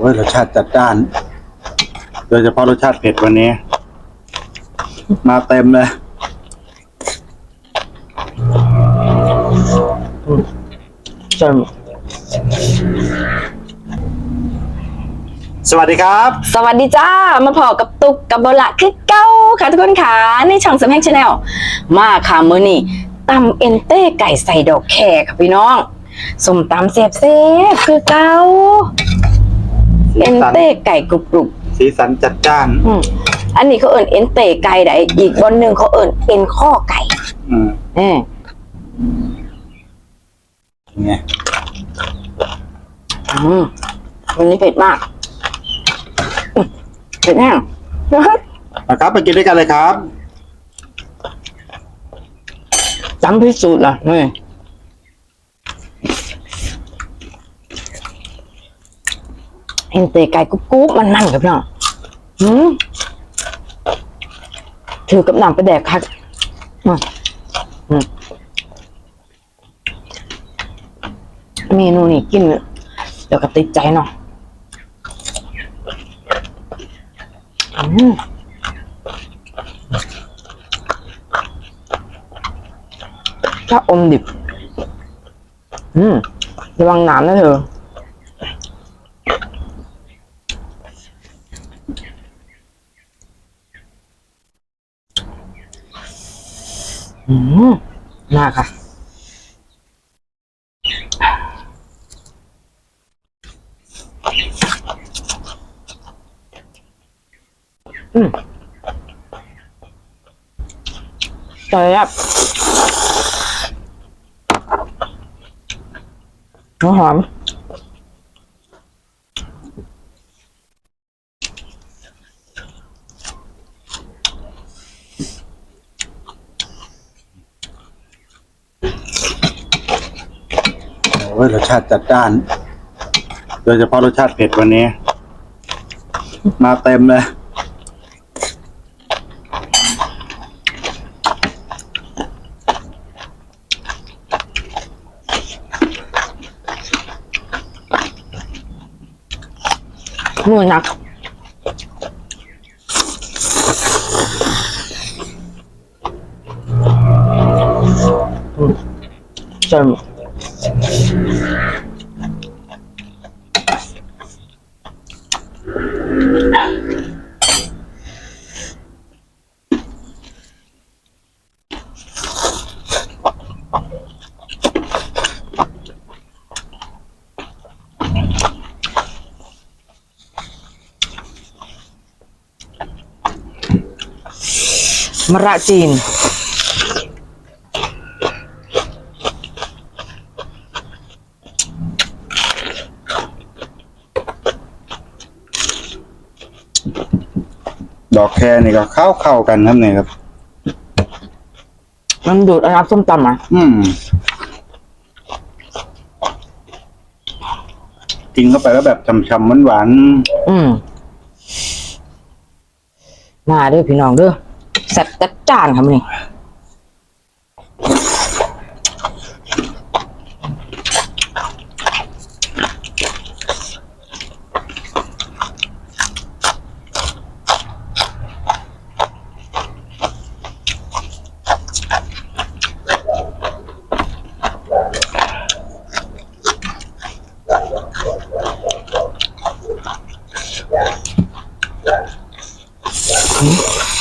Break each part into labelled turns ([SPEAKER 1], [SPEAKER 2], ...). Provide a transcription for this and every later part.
[SPEAKER 1] โอ้ยรสชาติจัดจ้าน โดยเฉพาะรสชาติเผ็ดวันนี้ มาเต็มเลย
[SPEAKER 2] จน
[SPEAKER 1] สวัสดีครับ
[SPEAKER 2] สวัสดีจ้า มาพอกับตุกกับโบละคือเก้าค่ะทุกคนค่ะในช่องสมแห่งชาแนลมาค่ะมื้อนี้ตำเอ็นเต้ไก่ใส่ดอกแครค่ะพี่น้องสมตำเซฟเซฟๆคือเก้า เอ็นเต้ไก่กรุบกรุบ
[SPEAKER 1] สีสันจัดจ้าน
[SPEAKER 2] ๆอืมอันนี้เขาเอิ้นเอ็นเต้ไก่ได้อีกบนหนึ่งเขาเอิ้นเอ็นข้อไก่
[SPEAKER 1] อืม
[SPEAKER 2] แน่
[SPEAKER 1] ไง
[SPEAKER 2] อืมวันนี้เผ็ดมากอืมเผ็ดแห้ง
[SPEAKER 1] นะครับ ไปกินด้วยกันเลยครับ
[SPEAKER 2] จำพิสูจน์ล่ะนี่ เห็นเตะไก่กุ๊บกุ๊บมันนั่นกับน้องหืมถือกับหนังไปแดกคักเมนูนี่กินเดี๋ยวก็ติดใจเนาะอืมถ้าอมดิบ อืม ระวังน้ำนะเธอ อื มมาค่ะ อืมแต่แบบหัวหอม
[SPEAKER 1] อ้ยรสชาติจัดจ้าน โดยเฉพาะรสชาติเผ็ดวันนี้ มาเต็มเลย
[SPEAKER 2] มือหนักจน มะระจีน
[SPEAKER 1] ดอกแครนี่ก็เข้าเข้ากันครับเนี่ยครับ
[SPEAKER 2] มันดูดเอาน้ำส้มตำอะ
[SPEAKER 1] อืมกินเข้าไปแล้วแบบช่ำๆหวาน
[SPEAKER 2] อืม มาเด้อพี่น้องเด้อ แซ่บจัดจ้านครับนี่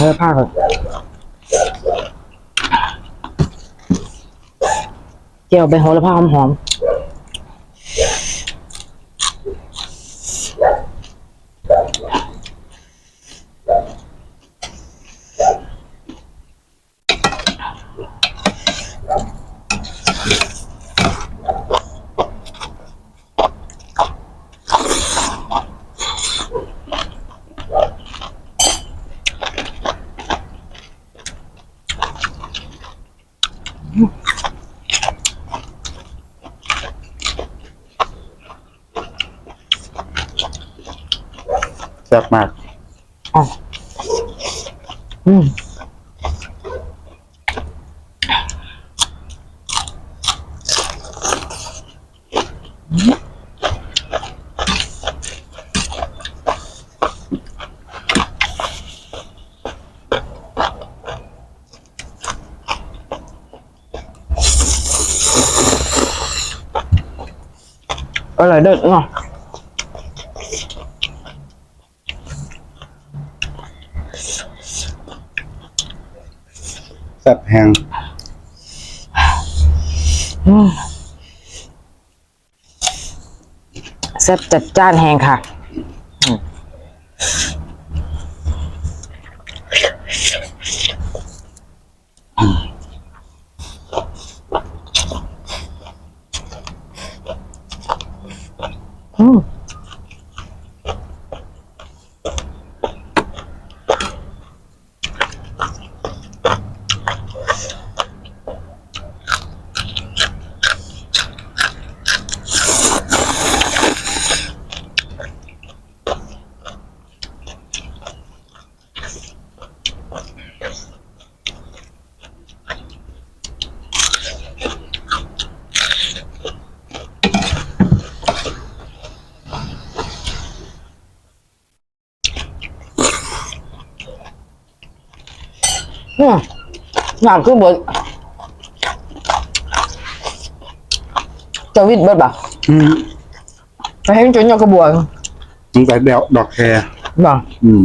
[SPEAKER 2] เออผ้าก่อนเจียวใบโหระพาหอม
[SPEAKER 1] ๆ แซ่บมาก
[SPEAKER 2] อืมอร่อยเด็ดเนาะ
[SPEAKER 1] บแห้ง
[SPEAKER 2] แซ่บจัดจ้านแหงค่ะ น้ำคือเบิดจะวิดเบิดบ่ะ
[SPEAKER 1] อืม
[SPEAKER 2] ไปให้จนยกกระบวน
[SPEAKER 1] สงสัยเดวดอกแคร์
[SPEAKER 2] บ่ะ
[SPEAKER 1] อืม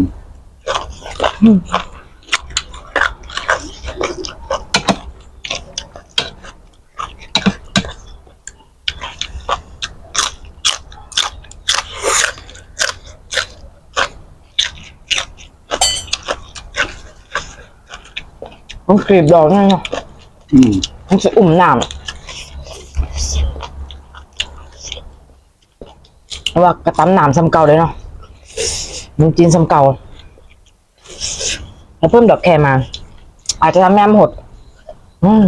[SPEAKER 2] มันกรีบดอกนั่นเนาะ
[SPEAKER 1] อืม
[SPEAKER 2] มันจะอุ่มน้ำว่ากระตำน้ำซ้ำเก่าเลยเนาะมันจีนซ้ำเก่า แล้วเพิ่มดอกแครมา อาจจะทำแม่มหด อืม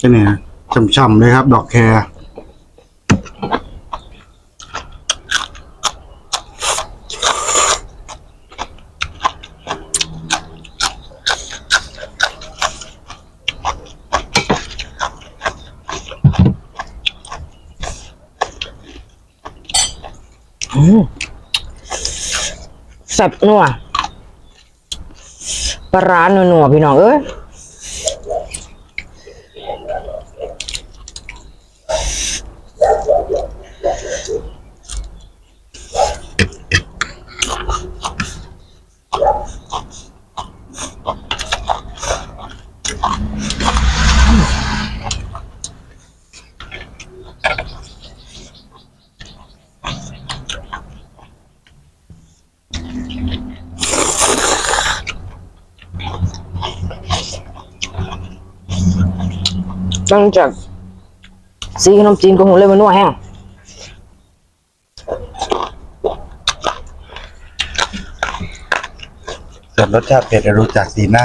[SPEAKER 1] ก็เนี่ยช่ำๆเลยครับ ดอกแคร์
[SPEAKER 2] แซ่บนัวปลาร้านัวๆพี่น้องเอ้ย หลังจากซีขนมจีนก็คงเลยมานัวแห้ง
[SPEAKER 1] ส่วนรสชาติเผ็ดรู้จากสีหน้า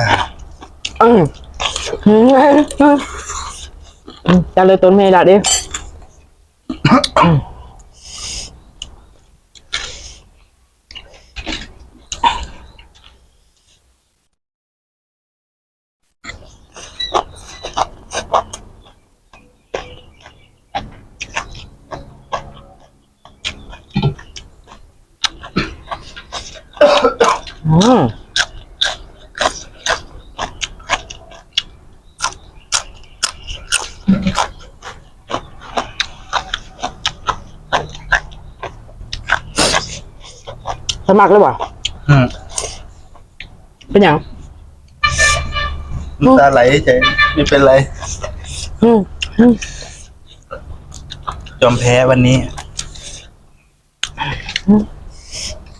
[SPEAKER 2] อืมอืมอืมอืมจะเลยต้นเมล่ะดิ สมัครเลยว่ะ
[SPEAKER 1] อืม
[SPEAKER 2] เป็นอย่าง
[SPEAKER 1] น้ำตาไหลใจไม่เป็นไร
[SPEAKER 2] อืมอืม
[SPEAKER 1] ยอมแพ้วันนี้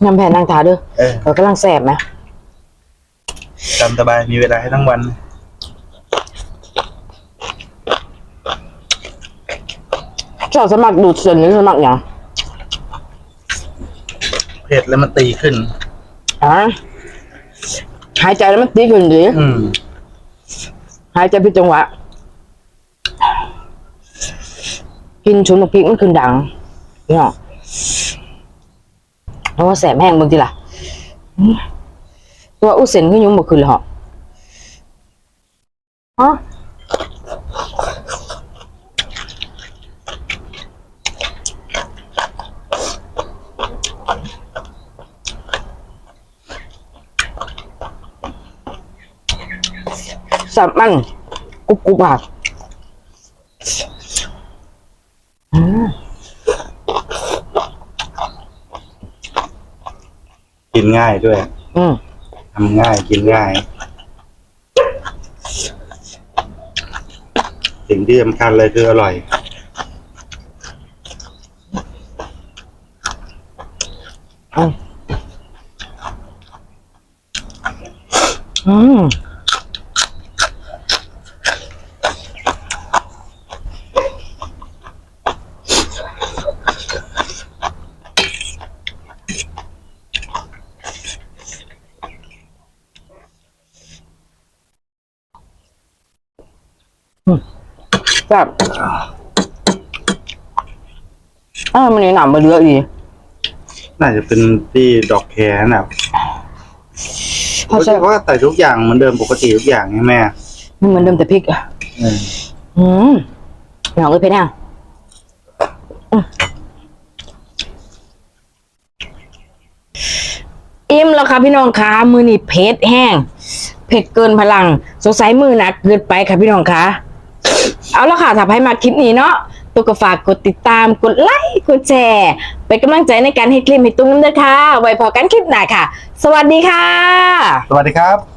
[SPEAKER 2] ยำแผ่นนางถาเด้อ
[SPEAKER 1] เออ
[SPEAKER 2] เรากำลังแสบไหม
[SPEAKER 1] ตามสบายมีเวลาให้ทั้งวัน
[SPEAKER 2] ชอบสมัครดูดเส้นหรือสมัครอย่าง
[SPEAKER 1] เผ็ดแล้วมันตีขึ้น
[SPEAKER 2] อะหายใจแล้วมันตีขึ้นดิ
[SPEAKER 1] อืม
[SPEAKER 2] หายใจผิดจังหวะ กินชุนมะพริกมันขึ้นดังเนาะเพราะว่าแสบแห้งบางทีล่ะอืมตัวอุ้เซนก็ยุ่งบ่ขึ้นเลยเหรอฮะ สับมันกุบกุบอะ
[SPEAKER 1] กินง่ายด้วยทำง่ายกินง่าย สิ่งที่สำคัญเลยคืออร่อย
[SPEAKER 2] อืมอืม แบบอ่ามันนี่หนำมาเยอะอี
[SPEAKER 1] น่าจะเป็นที่ดอกแคร์นะ
[SPEAKER 2] เขา
[SPEAKER 1] เขา
[SPEAKER 2] ใช่
[SPEAKER 1] จะว่าใส่ทุกอย่างเหมือนเดิมปกติทุกอย่างใช่ไหม
[SPEAKER 2] มันเหมือนเดิมแต่พริกอะ
[SPEAKER 1] อืม
[SPEAKER 2] อืมหนองเลยเพชรอะอืมอิ่มแล้วค่ะพี่น้องคะมือนี่เผ็ดแห้ง เผ็ดเกินพลัง สงสัยมือหนักเกินไปค่ะพี่น้องคะ เอาละค่ะถ้าให้มาคลิปนี้เนาะตุกก็ฝากกดติดตามกดไลค์กดแชร์เป็นกำลังใจในการให้คลิปให้ตุ้งน้ำเด้อค่ะ ไว้พอกันคลิปหน้าค่ะ สวัสดีค่ะ
[SPEAKER 1] สวัสดีครับ